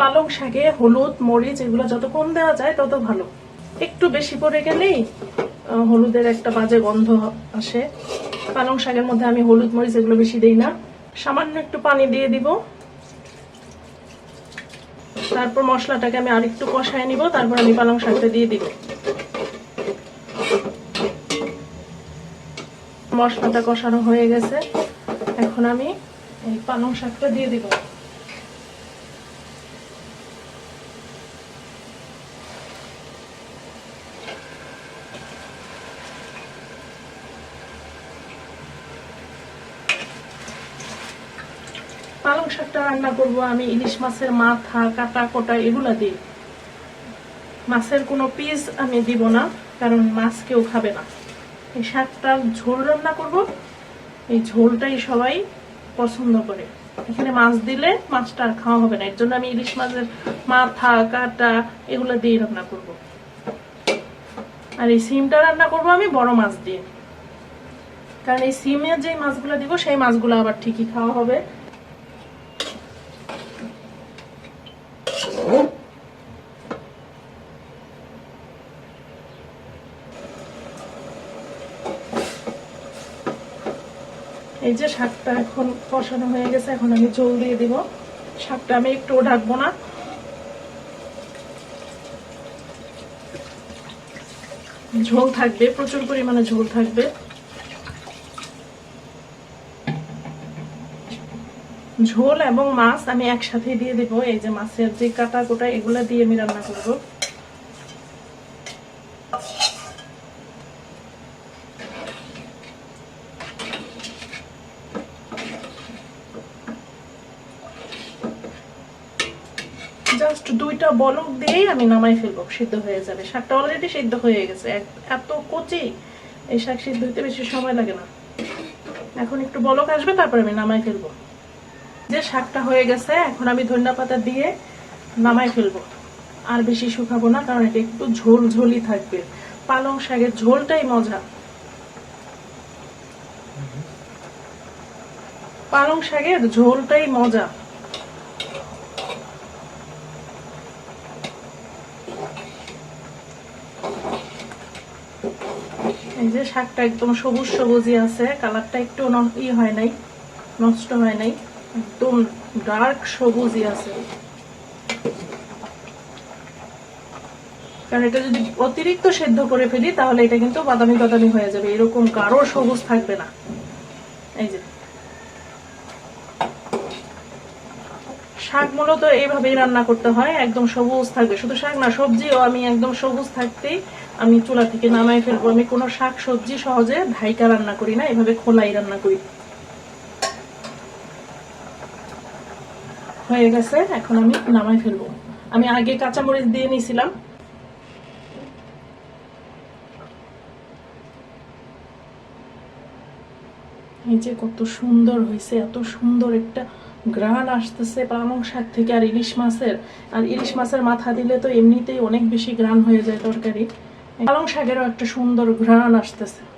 পালং শাকে হলুদ, মরিচ এগুলো যত কম দেওয়া যায় তত ভালো। একটু বেশি পড়ে গেলেই হলুদের একটা বাজে গন্ধ আসে। পালং শাকের মধ্যে আমি হলুদ, মরিচ এগুলো বেশি দেই না। সামান্য একটু পানি দিয়ে দিব। তারপর মশলাটাকে আমি আরেকটু কষায় নিব, তারপর আমি পালং শাকটা দিয়ে দিব। মশলাটা কষানো হয়ে গেছে। এখন আমি এই পালং শাকটা দিয়ে দিব। পালং শাকটা রান্না করব আমি, ইলিশ মাছের মাথা, কাটা কোটা এগুলা দিই। মাছের কোনো পিস আমি দিব না, কারণ মাছ কেউ খাবে না। এই শাকটার ঝোল রান্না করব। এই ঝোলটাই সবাই পছন্দ করে। এখানে মাছ দিলে মাছটা আর খাওয়া হবে না, এর জন্য আমি ইলিশ মাছের মাথা, কাটা এগুলো দিয়ে রান্না করব। আর এই সিমটা রান্না করব আমি, বড় মাছ দিয়ে। কারণ এই সিমের যে মাছগুলো দিব, সেই মাছগুলো আবার ঠিকই খাওয়া হবে। এই যে শাকটা এখন কষানো হয়ে গেছে, এখন আমি ঝোল দিয়ে দিব। শাকটা আমি একটু ঢাকবো না। ঝোল থাকবে, প্রচুর পরিমাণে ঝোল থাকবে। ঝোল এবং মাছ আমি একসাথে দিয়ে দিব, এই যে মাছের যে কাটা কোটা এগুলা দিয়ে আমি রান্না করব। জাস্ট দুইটা বলক দিয়েই আমি নামাই ফেলব, সিদ্ধ হয়ে যাবে। শাকটা অলরেডি সিদ্ধ হয়ে গেছে। এত কচি, এই শাক সিদ্ধ হইতে বেশি সময় লাগে না। এখন একটু বলক আসবে, তারপরে আমি নামাই ফেলব। যে শাকটা হয়ে গেছে, এখন আমি ধনিয়া পাতা দিয়ে নামাই ফেলব। আর বেশি শুকাবো না, কারণ এটা একটু ঝোল ঝোলই থাকবে। পালং শাকের ঝোলটাই মজা। পালং শাকের ঝোলটাই মজা। এই যে শাকটা একদম সবুজ সবুজই আছে, কালারটা একটু ই হয় নাই, নষ্ট হয় নাই, একদম ডার্ক সবুজই আছে। কারণ এটা যদি অতিরিক্ত সেদ্ধ করে ফেলি, তাহলে এটা কিন্তু বাদামি বাদামি হয়ে যাবে, এরকম কারও সবুজ থাকবে না। এই যে। শাক মূলত এইভাবেই রান্না করতে হয়, একদম সবুজ থাকবে। শুধু শাক না, সবজিও আমি একদম সবুজ থাকতেই আমি চুলা থেকে নামাই ফেলব। আমি কোনো শাক সবজি সহজে ধাইকা রান্না করি না, এভাবে খোলাই রান্না করি। হয়ে গেছে, এখন আমি নামাই ফেলব। আমি আগে কাঁচামরিচ দিয়ে নিয়েছিলাম এই যে কত সুন্দর হয়েছে, এত সুন্দর একটা গ্রান আসতেছে পালং শাক থেকে আর ইলিশ মাছের। আর ইলিশ মাছের মাথা দিলে তো এমনিতেই অনেক বেশি গ্রান হয়ে যায় তরকারি। পালং শাকেরও একটা সুন্দর ঘ্রাণ আসতেছে।